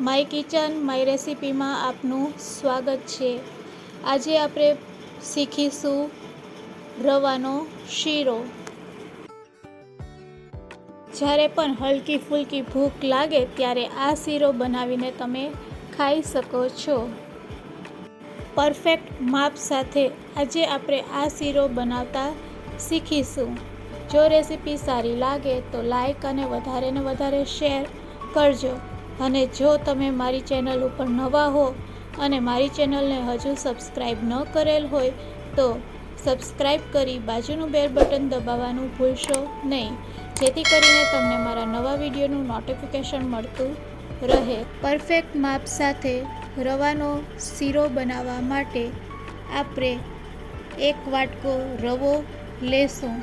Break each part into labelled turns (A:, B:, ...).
A: My kitchen my રેસિપીમાં આપનું સ્વાગત છે. આજે આપણે શીખીશું રવાનો શીરો. જ્યારે પણ હલકી ફૂલકી ભૂખ લાગે ત્યારે આ શીરો બનાવીને તમે ખાઈ શકો છો. પરફેક્ટ માપ સાથે આજે આપણે આ શીરો બનાવતા શીખીશું. જો રેસીપી સારી લાગે તો લાઈક અને વધારે ને વધારે શેર કરજો. અને જો તમે મારી ચેનલ ઉપર નવા હો અને મારી ચેનલને હજુ સબસ્ક્રાઈબ ન કરેલ હોય તો સબસ્ક્રાઈબ કરી બાજુનું બેલ બટન દબાવવાનું ભૂલશો નહીં. જેથી કરીને તમને મારા નવા વિડીયોનું નોટિફિકેશન મળતું રહે. પરફેક્ટ માપ સાથે રવાનો શીરો બનાવવા માટે આપણે એક વાટકો રવો લેશું.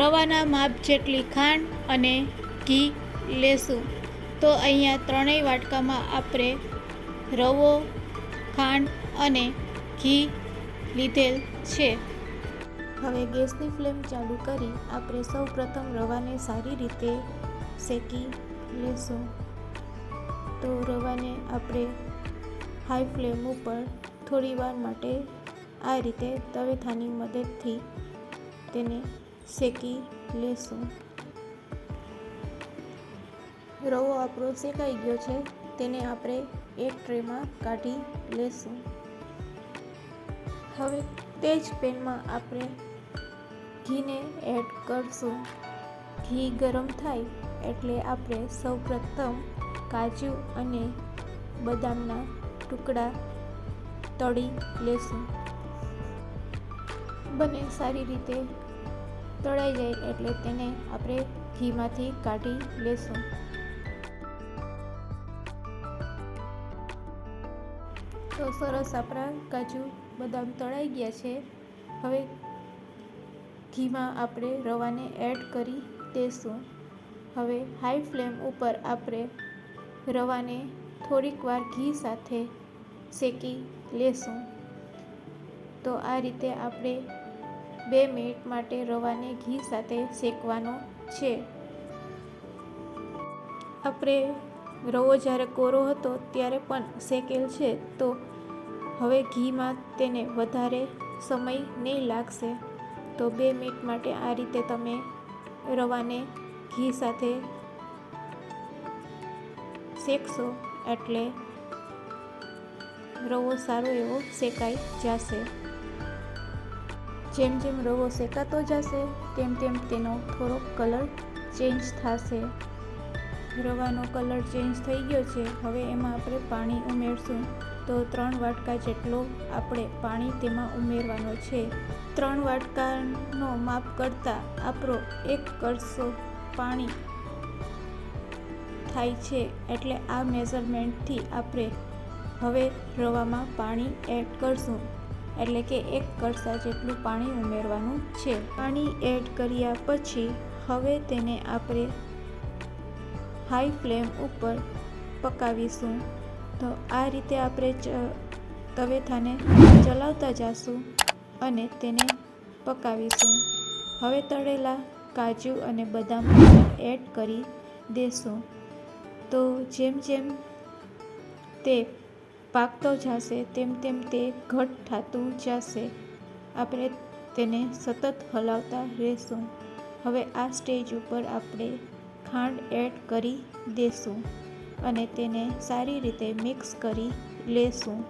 A: રવાના માપ જેટલી ખાંડ અને ઘી લેશું. તો અહીંયા ત્રણેય વાટકામાં આપણે રવો, ખાંડ અને ઘી લીધેલ છે. હવે ગેસની ફ્લેમ ચાલુ કરી આપણે સૌ પ્રથમ રવાને સારી રીતે શેકી લેશું. તો રવાને આપણે હાઈ ફ્લેમ ઉપર થોડી વાર માટે આ રીતે તવેથાની મદદથી તેને શેકી લેશું. રવો આપણો શેકાઈ ગયો છે, તેને આપણે એક ટ્રેમાં કાઢી લેશું. હવે તે જ પેનમાં આપણે ઘીને એડ કરશું. ઘી ગરમ થાય એટલે આપણે સૌપ્રથમ કાજુ અને બદામના ટુકડા તળી લેશું. બને સારી રીતે તળાઈ જાય એટલે તેને આપણે ઘીમાંથી કાઢી લેશું. તો સરસ આપણા કાજુ બદામ તળાઈ ગયા છે. હવે ઘીમાં આપણે રવાને એડ કરી દઈશું હવે હાઈ ફ્લેમ ઉપર આપણે રવાને થોડીક વાર ઘી સાથે શેકી લેશું. તો આ રીતે આપણે બે મિનિટ માટે રવાને ઘી સાથે શેકવાનો છે. આપણે રવો જ્યારે કોરો હતો ત્યારે પણ શેકેલ છે, તો હવે ઘીમાં તેને વધારે સમય નહીં લાગશે. તો બે મિનિટ માટે આ રીતે તમે રવાને ઘી સાથે શેકશો એટલે રવો સારો એવો શેકાઈ જશે. જેમ જેમ રવો શેકાતો જશે, તેમ તેમ તેનો થોડોક કલર ચેન્જ થશે. રવાનો કલર ચેન્જ થઈ ગયો છે. હવે એમાં આપણે પાણી ઉમેરશું. તો ત્રણ વાટકા જેટલો આપણે પાણી તેમાં ઉમેરવાનો છે. ત્રણ વાટકાનો માપ કરતાં આપણો એક કરસો પાણી થાય છે. એટલે આ મેઝરમેન્ટથી આપણે હવે રવામાં પાણી એડ કરશું. એટલે કે એક કળસા જેટલું પાણી ઉમેરવાનું છે. પાણી એડ કર્યા પછી હવે તેને આપણે હાઈ ફ્લેમ ઉપર પકાવીશું. તો આ રીતે આપણે તવેથાને ચલાવતા જઈશું અને તેને પકાવીશું. હવે તળેલા કાજુ અને બદામ એડ કરી દેશું. તો જેમ જેમ તે પાકતો જશે, તેમ તેમ તે ઘટ થતું જશે. આપણે તેને સતત હલાવતા રહેશું. હવે આ સ્ટેજ ઉપર આપણે ખાંડ એડ કરી દેશું અને તેને સારી રીતે મિક્સ કરી લેશું.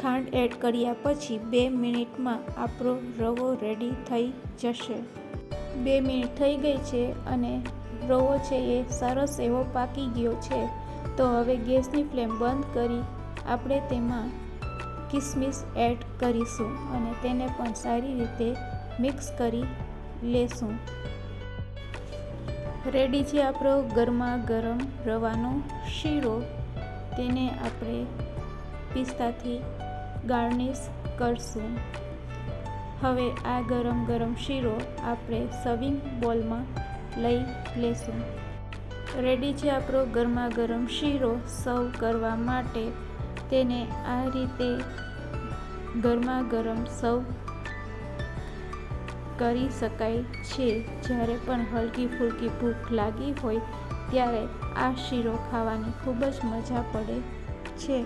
A: ખાંડ એડ કર્યા પછી બે મિનિટમાં આપણો રવો રેડી થઈ જશે. બે મિનિટ થઈ ગઈ છે અને રવો છે એ સરસ એવો પાકી ગયો છે. તો હવે ગેસની ફ્લેમ બંધ કરી આપણે તેમાં કિસમિસ એડ કરીશું અને તેને પણ સારી રીતે મિક્સ કરી લેશું. રેડી છે આપણો ગરમા ગરમ રવાનો શીરો. તેને આપણે પિસ્તાથી ગાર્નિશ કરશું. હવે આ ગરમ ગરમ શીરો આપણે સર્વિંગ બોલમાં લઈ લેશું. રેડી છે આપણો ગરમા ગરમ શીરો સર્વ કરવા માટે. તેને આ રીતે ગરમા ગરમ સર્વ કરી શકાય છે. જ્યારે પણ હલકી ફૂલકી ભૂખ લાગી હોય, ત્યારે આ શીરો ખાવાની ખૂબ જ મજા પડે છે.